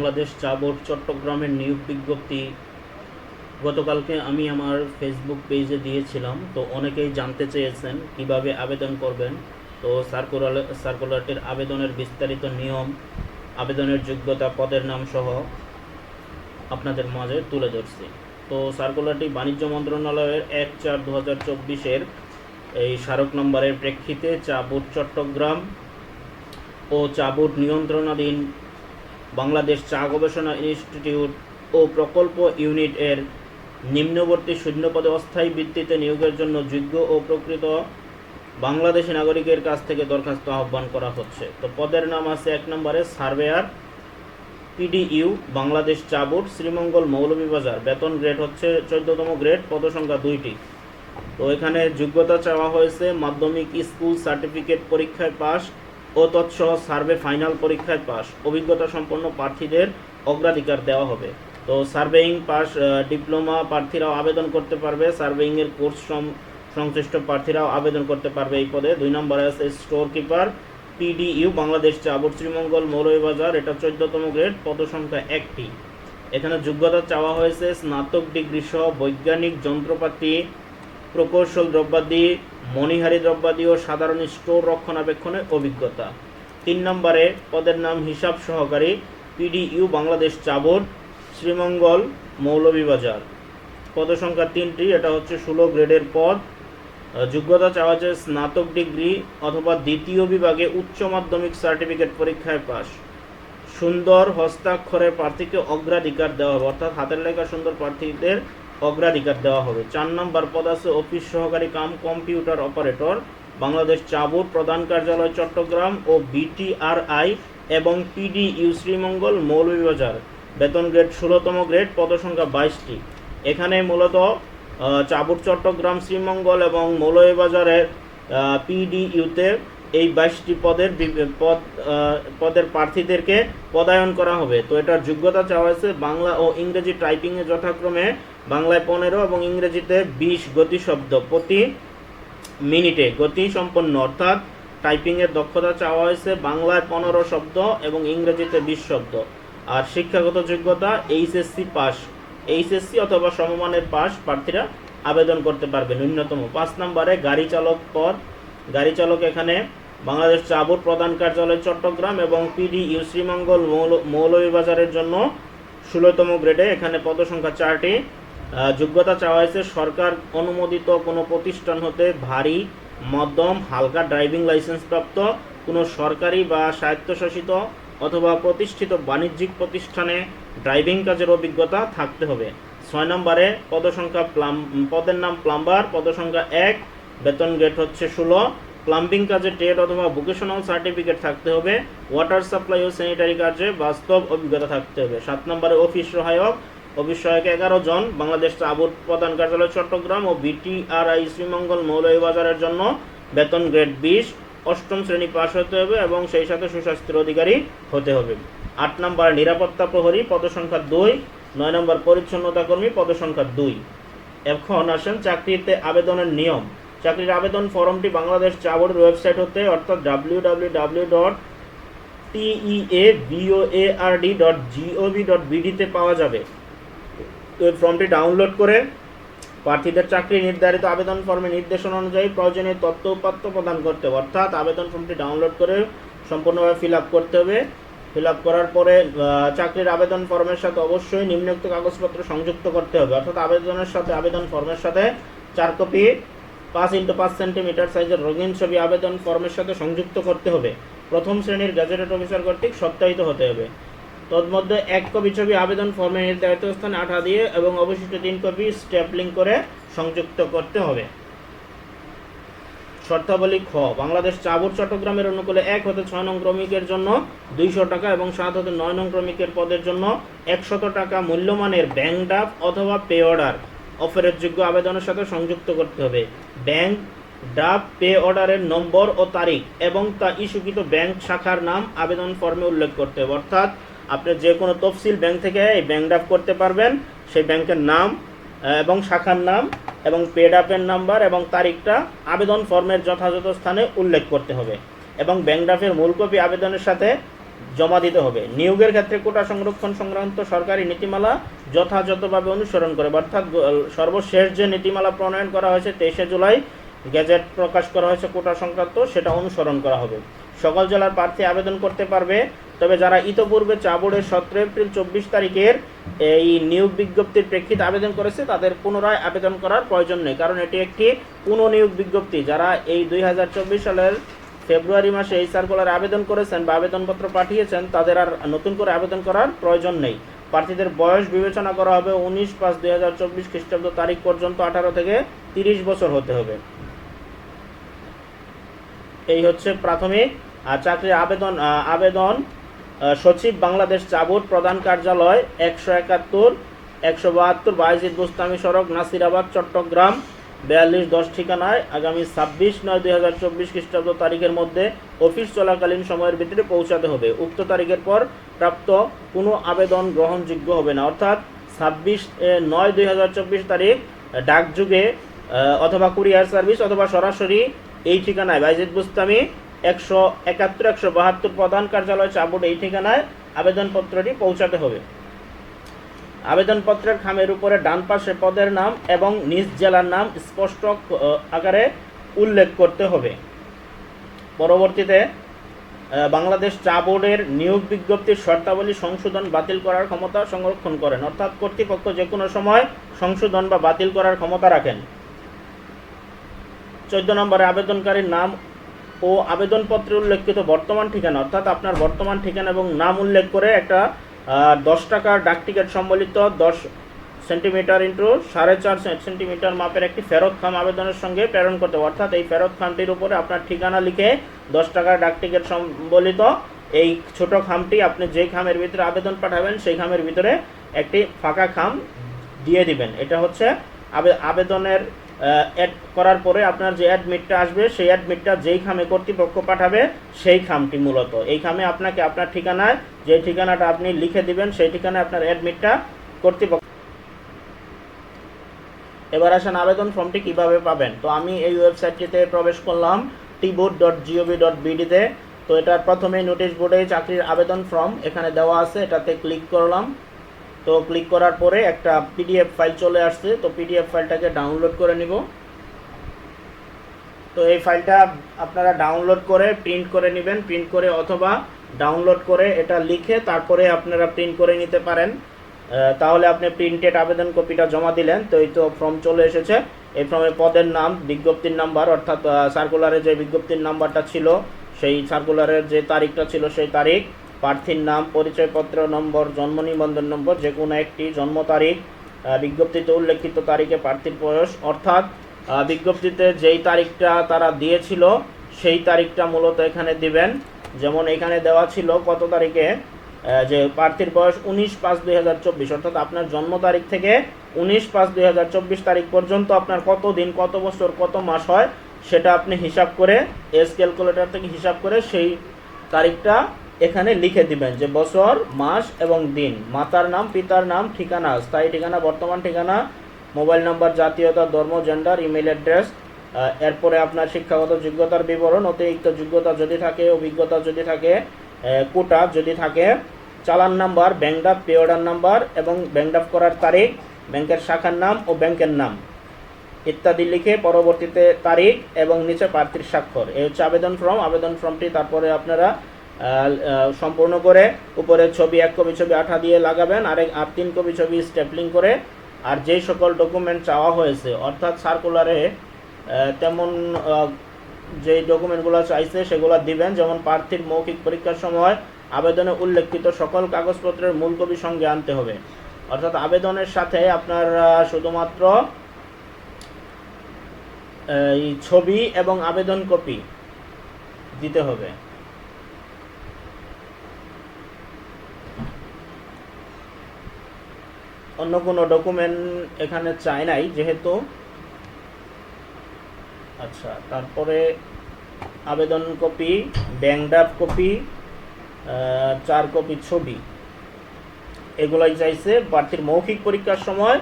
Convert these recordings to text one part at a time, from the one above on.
বাংলাদেশ চা বোর্ড চট্টগ্রামের নিয়োগ বিজ্ঞপ্তি গতকালকে আমি আমার ফেসবুক পেজে দিয়েছিলাম। তো অনেকেই জানতে চেয়েছেন কীভাবে আবেদন করবেন। তো সার্কুলার, সার্কুলারটির আবেদনের বিস্তারিত নিয়ম, আবেদনের যোগ্যতা, পদের নাম সহ আপনাদের মাঝে তুলে ধরছি। তো সার্কুলারটি বাণিজ্য মন্ত্রণালয়ের এক চার দু হাজার চব্বিশের এই স্মারক নম্বরের প্রেক্ষিতে চা বোর্ড চট্টগ্রাম ও চা বোর্ড নিয়ন্ত্রণাধীন বাংলাদেশ চা গবেষণা ইনস্টিটিউট ও প্রকল্প ইউনিট এর নিম্নবর্তী শূন্যপদে অস্থায়ী ভিত্তিতে নিয়োগের জন্য যোগ্য ও প্রকৃত বাংলাদেশি নাগরিকের কাছ থেকে দরখাস্ত আহ্বান করা হচ্ছে। তো পদের নাম আছে এক নম্বরে সার্ভেয়ার, পিডিইউ, বাংলাদেশ চা বোর্ড, শ্রীমঙ্গল মৌলভীবাজার। বেতন গ্রেড হচ্ছে চোদ্দতম গ্রেড, পদসংখ্যা দুইটি। তো এখানে যোগ্যতা চাওয়া হয়েছে, মাধ্যমিক স্কুল সার্টিফিকেট পরীক্ষায় পাস ও তৎসহ সার্ভে ফাইনাল পরীক্ষায় পাস অভিজ্ঞতা সম্পন্ন প্রার্থীদের অগ্রাধিকার দেওয়া হবে। তো সার্ভেইং পাস ডিপ্লোমা প্রার্থীরাও আবেদন করতে পারবে। সার্ভেইংয়ের কোর্স সংশ্লিষ্ট প্রার্থীরাও আবেদন করতে পারবে এই পদে। দুই নম্বরে আছে স্টোর কিপার পিডিইউ বাংলাদেশ চাবর শ্রীমঙ্গল মৌলভীবাজার। এটা চোদ্দতম গ্রেড পদসংখ্যা একটি। এখানে যোগ্যতা চাওয়া হয়েছে স্নাতক ডিগ্রি সহ বৈজ্ঞানিক যন্ত্রপাতি প্রকৌশল দ্রব্যাদি, মণিহারি দ্রব্যাদি ও সাধারণ স্টোর রক্ষণাবেক্ষণের অভিজ্ঞতা। তিন নম্বরে পদের নাম হিসাব সহকারী, পিডিইউ বাংলাদেশ চাবর, শ্রীমঙ্গল মৌলভীবাজার। পদসংখ্যা তিনটি, এটা হচ্ছে ষোলো গ্রেডের পদ। যোগ্যতা চাওয়া যায় স্নাতক ডিগ্রি অথবা দ্বিতীয় বিভাগে উচ্চ মাধ্যমিক সার্টিফিকেট পরীক্ষায় পাস সুন্দর হস্তাক্ষরের প্রার্থীকে অগ্রাধিকার দেওয়া হবে, অর্থাৎ হাতের লেখা সুন্দর প্রার্থীদের অগ্রাধিকার দেওয়া হবে। চার নম্বর পদ আছে অফিস সহকারী কাম কম্পিউটার অপারেটর। বাংলাদেশ চাবুর প্রধান কার্যালয় চট্টগ্রাম ও বিটিআরআই এবং পিডিইউ শ্রীমঙ্গল মৌলভীবাজার। বেতন গ্রেড ষোলোতম গ্রেড পদসংখ্যা বাইশটি। এখানে মূলত চাবুর চট্টগ্রাম, শ্রীমঙ্গল এবং মৌলভীবাজারের পিডিইউতে এই বাইশটি পদের পদ পদের প্রার্থীদেরকে পদায়ন করা হবে। তো এটার যোগ্যতা চাওয়া হয়েছে বাংলা ও ইংরেজি টাইপিংয়ে যথাক্রমে বাংলায় পনেরো এবং ইংরেজিতে বিশ গতি শব্দ প্রতি মিনিটে গতি সম্পন্ন অর্থাৎ টাইপিংয়ের দক্ষতা চাওয়া হয়েছে বাংলায় পনেরো শব্দ এবং ইংরেজিতে বিশ শব্দ। আর শিক্ষাগত যোগ্যতা এইচএসসি পাস। এইচএসসি অথবা সমমানের পাস প্রার্থীরা আবেদন করতে পারবে ন্যূনতম পাঁচ নম্বরে গাড়ি চালক পদ। গাড়ি চালক এখানে বাংলাদেশ চাবুর প্রধান কার্যালয় চট্টগ্রাম এবং পিডি ইউ শ্রীমঙ্গল মৌল- মৌলভীবাজারের জন্য ষোলোতম গ্রেডে এখানে পদসংখ্যা চারটি। যোগ্যতা চাওয়া হয়েছে সরকার অনুমোদিত কোনো প্রতিষ্ঠান হতে ভারী, মধ্যম, হালকা ড্রাইভিং লাইসেন্স প্রাপ্ত কোনো সরকারি বা স্বায়ত্তশাসিত অথবা প্রতিষ্ঠিত বাণিজ্যিক প্রতিষ্ঠানে ড্রাইভিং কাজের অভিজ্ঞতা থাকতে হবে। ছয় নম্বরে পদসংখ্যা প্লাম, পদের নাম প্লাম্বার, পদসংখ্যা এক, বেতন গেট হচ্ছে ষোলো। প্লাম্বিং কাজে ট্রেড অথবা ভোকেশনাল সার্টিফিকেট থাকতে হবে, ওয়াটার সাপ্লাই ও স্যানিটারি কাজে বাস্তব অভিজ্ঞতা থাকতে হবে। সাত নম্বরে অফিস সহায়ক অফিস সহায়ক এগারো জন, বাংলাদেশ আবুদ প্রধান কার্যালয় চট্টগ্রাম ও বিটিআরআই শ্রীমঙ্গল মৌলভীবাজারের জন্য বেতন গ্রেড বিশ। অষ্টম শ্রেণি পাশ হতে হবে এবং সেই সাথে সুস্বাস্থ্যের অধিকারী হতে হবে। আট নম্বর নিরাপত্তা প্রহরী, পদসংখ্যা দুই। নয় নম্বর পরিচ্ছন্নতা কর্মী, পদসংখ্যা দুই। এখন আসেন চাকরিতে আবেদনের নিয়ম। চাকরির আবেদন ফর্মটি বাংলাদেশ চা বোর্ডের ওয়েবসাইট হতে, অর্থাৎ W W W dot TEA BOARD dot GOV dot বিডিতে পাওয়া যাবে ফর্মটি ডাউনলোড করে প্রার্থীদের চাকরি নির্ধারিত আবেদন ফর্মে নির্দেশনা অনুযায়ী প্রয়োজনীয় তথ্য উপাত্ত প্রদান করতে হবে। অর্থাৎ আবেদন ফর্মটি ডাউনলোড করে সম্পূর্ণভাবে ফিল আপ করতে হবে। ফিল আপ করার পরে চাকরির আবেদন ফর্মের সাথে অবশ্যই নিম্নোক্ত কাগজপত্র সংযুক্ত করতে হবে। অর্থাৎ আবেদনের সাথে, আবেদন ফর্মের সাথে চার কপি পাঁচ ইন্টু পাঁচ সেন্টিমিটার সাইজের রঙিন ছবি আবেদন ফর্মের সাথে সংযুক্ত করতে হবে। প্রথম শ্রেণির গ্যাজেটেড অফিসার কর্তৃক সত্যায়িত হতে হবে। তন্মধ্যে এক কপি ছবি আবেদন ফর্মে নির্ধারিত স্থানে আঠা দিয়ে এবং অবশিষ্ট তিন কপি স্ট্যাপলিং করে সংযুক্ত করতে হবে। শর্তাবলী খ, বাংলাদেশ চাবুর চট্টগ্রামের অনুকূলে এক হতে ছয় নং ক্রমিকের জন্য দুইশো টাকা এবং সাত হতে নয় নং ক্রমিকের পদের জন্য একশত টাকা মূল্যমানের ব্যাংক ড্রাফট অথবা পে অর্ডার। অফারের যোগ্য আবেদনের সাথে সংযুক্ত করতে হবে। ব্যাংক ড্রাফট, পে অর্ডারের নম্বর ও তারিখ এবং তা ইস্যুকৃত ব্যাংক শাখার নাম আবেদন ফর্মে উল্লেখ করতে হবে। অর্থাৎ আপনি যে কোনো তফসিল ব্যাংক থেকে এই ব্যাংক ড্রাফট করতে পারবেন। সেই ব্যাংকের নাম এবং শাখার নাম এবং পেড আপের নাম্বার এবং তারিখটা আবেদন ফর্মের যথাযথ স্থানে উল্লেখ করতে হবে। এবং ব্যাংক ড্রাফের মূল কপি আবেদনের সাথে জমা দিতে হবে। নিয়োগের ক্ষেত্রে কোটা সংরক্ষণ সংক্রান্ত সরকারি নীতিমালা যথাযথভাবে অনুসরণ করে অর্থাৎ সর্বশেষ যে নীতিমালা প্রণয়ন করা হয়েছে, তেইশে জুলাই গেজেট প্রকাশ করা হয়েছে কোটা সংক্রান্ত, সেটা অনুসরণ করা হবে। সকল জেলার প্রার্থী আবেদন করতে পারবে। তবে যারা ইতোপূর্বে চা সতেরো এপ্রিল চব্বিশ তারিখের এই নিয়োগ বিজ্ঞপ্তির প্রেক্ষিতে আবেদন করেছে, তাদের পুনরায় আবেদন করার প্রয়োজন নেই। কারণ এটি একটি পুনঃনিয়োগ বিজ্ঞপ্তি। যারা এই দুই হাজার চব্বিশ সালের ফেব্রুয়ারি মাসে এই সার্কুলার আবেদন করেছেন বা আবেদনপত্র পাঠিয়েছেন, তাদের আর নতুন করে আবেদন করার প্রয়োজন নেই। প্রার্থীদের বয়স বিবেচনা করা হবে উনিশ পাঁচ দুই হাজার চব্বিশ খ্রিস্টাব্দ তারিখ পর্যন্ত আঠারো থেকে তিরিশ বছর হতে হবে। এই হচ্ছে প্রাথমিক চাকরির আবেদন আবেদন সচিব বাংলাদেশ চাবুট প্রধান কার্যালয় একশো একাত্তর, একশো বাহাত্তর বাইজিদ বুস্তামি সড়ক, নাসিরাবাদ, চট্টগ্রাম। বিয়াল্লিশ, দশ ঠিকানায় আগামী ছাব্বিশ নয় দুই হাজার চব্বিশ খ্রিস্টাব্দ তারিখের মধ্যে অফিস চলাকালীন সময়ের ভিতরে পৌঁছাতে হবে। উক্ত তারিখের পর প্রাপ্ত কোনো আবেদন গ্রহণযোগ্য হবে না। অর্থাৎ ছাব্বিশ নয় দুই হাজার চব্বিশ তারিখ ডাকযুগে অথবা কুরিয়ার সার্ভিস অথবা সরাসরি এই ঠিকানায় বাইজিদ বুস্তামি একশো একাত্তর, একশো বাহাত্তর প্রধান কার্যালয় চাবুট এই ঠিকানায় আবেদনপত্রটি পৌঁছাতে হবে। আবেদনপত্রের খামের উপরে ডান পাশে পদের নাম এবং নিজ জেলার নাম স্পষ্ট আকারে উল্লেখ করতে হবে। পরবর্তীতে বাংলাদেশ চা বোর্ডের নিয়োগ বিজ্ঞপ্তির শর্তাবলী সংশোধন বাতিল করার ক্ষমতা সংরক্ষণ করেন, অর্থাৎ কর্তৃপক্ষ যে কোনো সময় সংশোধন বা বাতিল করার ক্ষমতা রাখেন। চোদ্দ নম্বরে, আবেদনকারীর নাম ও আবেদনপত্রে উল্লেখিত বর্তমান ঠিকানা, অর্থাৎ আপনার বর্তমান ঠিকানা এবং নাম উল্লেখ করে একটা দশ টাকার ডাকটিকিট সম্বলিত দশ সেন্টিমিটার ইন্টু সাড়ে চার সেন্টিমিটার মাপের একটি ফেরত খাম আবেদনের সঙ্গে প্রেরণ করতে হবে। অর্থাৎ এই ফেরত খামটির উপরে আপনার ঠিকানা লিখে দশ টাকার ডাকটিকিট সম্বলিত এই ছোট খামটি আপনি যেই খামের ভিতরে আবেদন পাঠাবেন, সেই খামের ভিতরে একটি ফাঁকা খাম দিয়ে দিবেন। এটা হচ্ছে আবে- আবেদনের অ্যাড করার পরে আপনার যে অ্যাডমিটটা আসবে, সেই অ্যাডমিটটা যেই খামে কর্তৃপক্ষ পাঠাবে, সেই খামটি মূলত। এই খামে আপনাকে আপনার ঠিকানায় যে ঠিকানাটা আপনি লিখে দিবেন, সেই ঠিকানায় আপনার অ্যাডমিটটা কর্তৃপক্ষ এবার আসেন আবেদন ফর্মটি কীভাবে পাবেন। তো আমি এই ওয়েবসাইটটিতে প্রবেশ করলাম tea board dot GOV dot বিডিতে তো এটার প্রথমে নোটিশ বোর্ডে চাকরির আবেদন ফর্ম এখানে দেওয়া আছে, এটাতে ক্লিক করলাম। তো ক্লিক করার পরে একটা পিডিএফ ফাইল চলে আসছে, তো পিডিএফ ফাইলটাকে ডাউনলোড করে নিব। তো এই ফাইলটা আপনারা ডাউনলোড করে প্রিন্ট করে নেবেন প্রিন্ট করে অথবা ডাউনলোড করে এটা লিখে তারপরে আপনারা প্রিন্ট করে নিতে পারেন। তাহলে আপনি প্রিন্টেড আবেদন কপিটা জমা দিলেন। তো এই তো ফর্ম চলে এসেছে। এই ফর্মে পদের নাম, বিজ্ঞপ্তির নাম্বার অর্থাৎ সার্কুলারে যে বিজ্ঞপ্তির নাম্বারটা ছিল, সেই সার্কুলারের যে তারিখটা ছিল সেই তারিখ, প্রার্থীর নাম, পরিচয়পত্র নম্বর, জন্ম নিবন্ধন নম্বর যে কোনো একটি, জন্ম তারিখ বিজ্ঞপ্তিতে উল্লেখিত তারিখে প্রার্থীর বয়স, অর্থাৎ বিজ্ঞপ্তিতে যেই তারিখটা তারা দিয়েছিল, সেই তারিখটা মূলত এখানে দিবেন। যেমন এখানে দেওয়া ছিল কত তারিখে? যে প্রার্থীর বয়স উনিশ পাঁচ দুই হাজার চব্বিশ, অর্থাৎ আপনার জন্ম তারিখ থেকে উনিশ পাঁচ দুই হাজার চব্বিশ তারিখ পর্যন্ত আপনার কত দিন, কত বছর, কত মাস হয়, সেটা আপনি হিসাব করে, এস ক্যালকুলেটর থেকে হিসাব করে সেই তারিখটা এখানে লিখে দিবেন যে বছর, মাস এবং দিন। মাতার নাম, পিতার নাম, ঠিকানা, স্থায়ী ঠিকানা, বর্তমান ঠিকানা, মোবাইল নাম্বার, জাতীয়তা, ধর্ম জেন্ডার ইমেল অ্যাড্রেস এরপরে আপনার শিক্ষাগত যোগ্যতার বিবরণ, অতিরিক্ত যোগ্যতা যদি থাকে, অভিজ্ঞতা যদি থাকে কোটা যদি থাকে, চালান number bank draft pay order number এবং ব্যাংক ডাপ করার তারিখ, ব্যাংকের শাখার নাম ও ব্যাংকের নাম ইত্যাদি লিখে পরবর্তীতে তারিখ এবং নিচে প্রার্থীর স্বাক্ষর। এই হচ্ছে আবেদন ফর্ম। আবেদন ফর্মটি তারপরে আপনারা সম্পূর্ণ করে উপরে ছবি, এক কপি ছবি আঠা দিয়ে লাগাবেন আর এক- আর তিন কপি ছবি স্টেপলিং করে, আর যেই সকল ডকুমেন্ট চাওয়া হয়েছে, অর্থাৎ সার্কুলারে তেমন যেই ডকুমেন্টগুলো চাইছে সেগুলো দিবেন। যেমন প্রার্থীর মৌখিক পরীক্ষার সময় আবেদনে উল্লেখিত সকল কাগজপত্রের মূল কপি সঙ্গে আনতে হবে। অর্থাৎ আবেদনের সাথে আপনার শুধুমাত্র এই ছবি এবং আবেদন কপি দিতে হবে। অন্য কোনো ডকুমেন্ট এখানে চাই নাই, যেহেতু আচ্ছা তারপরে আবেদন কপি ড্রাফট কপি চার কপি ছবি। এগুলাই চাইছে প্রার্থীর মৌখিক পরীক্ষার সময়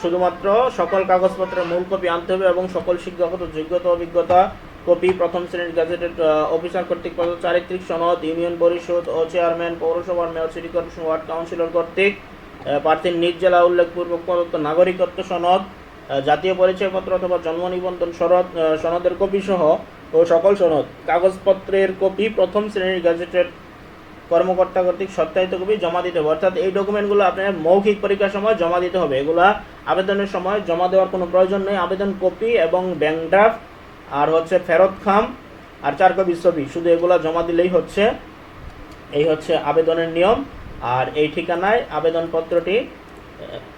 শুধুমাত্র সকল কাগজপত্রের মূল কপি আনতে হবে এবং সকল শিক্ষাগত যোগ্যতা, অভিজ্ঞতা কপি প্রথম শ্রেণির গ্যাজেটেড অফিসার কর্তৃক চারিত্রিক সনদ ইউনিয়ন পরিষদ ও চেয়ারম্যান পৌরসভার mayor city corporation ward councillor কর্তৃক প্রার্থীর নিজ জেলা উল্লেখপূর্বক প্রদত্ত নাগরিকত্ব সনদ জাতীয় পরিচয়পত্র অথবা জন্ম নিবন্ধন সনদ সনদের কপি সহ, ও সকল সনদ, কাগজপত্রের কপি প্রথম শ্রেণির গ্যাজেটেড কর্মকর্তা কর্তৃক সত্যায়িত কপি জমা দিতে হবে। অর্থাৎ এই ডকুমেন্টগুলো আপনার মৌখিক পরীক্ষার সময় জমা দিতে হবে। এগুলা আবেদনের সময় জমা দেওয়ার কোনো প্রয়োজন নেই। আবেদন কপি এবং ব্যাংক ড্রাফট আর হচ্ছে ফেরত খাম আর চার কপি ছবি, শুধু এগুলা জমা দিলেই হচ্ছে। এই হচ্ছে আবেদনের নিয়ম। আর এই ঠিকানায় আবেদনপত্রটি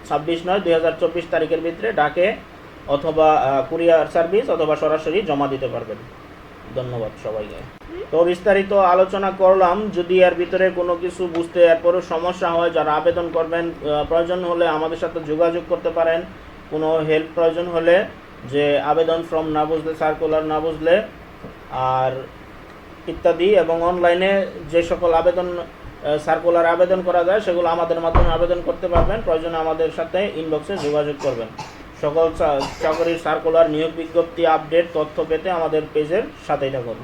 ছাব্বিশ নয়, দুই তারিখের ভিতরে ডাকে অথবা কুরিয়ার সার্ভিস অথবা সরাসরি জমা দিতে পারবেন। ধন্যবাদ সবাইকে। তো বিস্তারিত আলোচনা করলাম, যদি এর ভিতরে কোনো কিছু বুঝতে এরপরও সমস্যা হয়, যারা আবেদন করবেন প্রয়োজন হলে আমাদের সাথে যোগাযোগ করতে পারেন। কোনো হেল্প প্রয়োজন হলে যে আবেদন ফর্ম না বুঝলে, সার্কুলার না বুঝলে, আর ইত্যাদি, এবং অনলাইনে যে সকল আবেদন সার্কুলার আবেদন করা যায়, সেগুলো আমাদের মাধ্যমে আবেদন করতে পারবেন। প্রয়োজনে আমাদের সাথে ইনবক্সে যোগাযোগ করবেন। সকল চাকরির সার্কুলার নিয়োগ বিজ্ঞপ্তি আপডেট তথ্য পেতে আমাদের পেজের সাথেই থাকুন।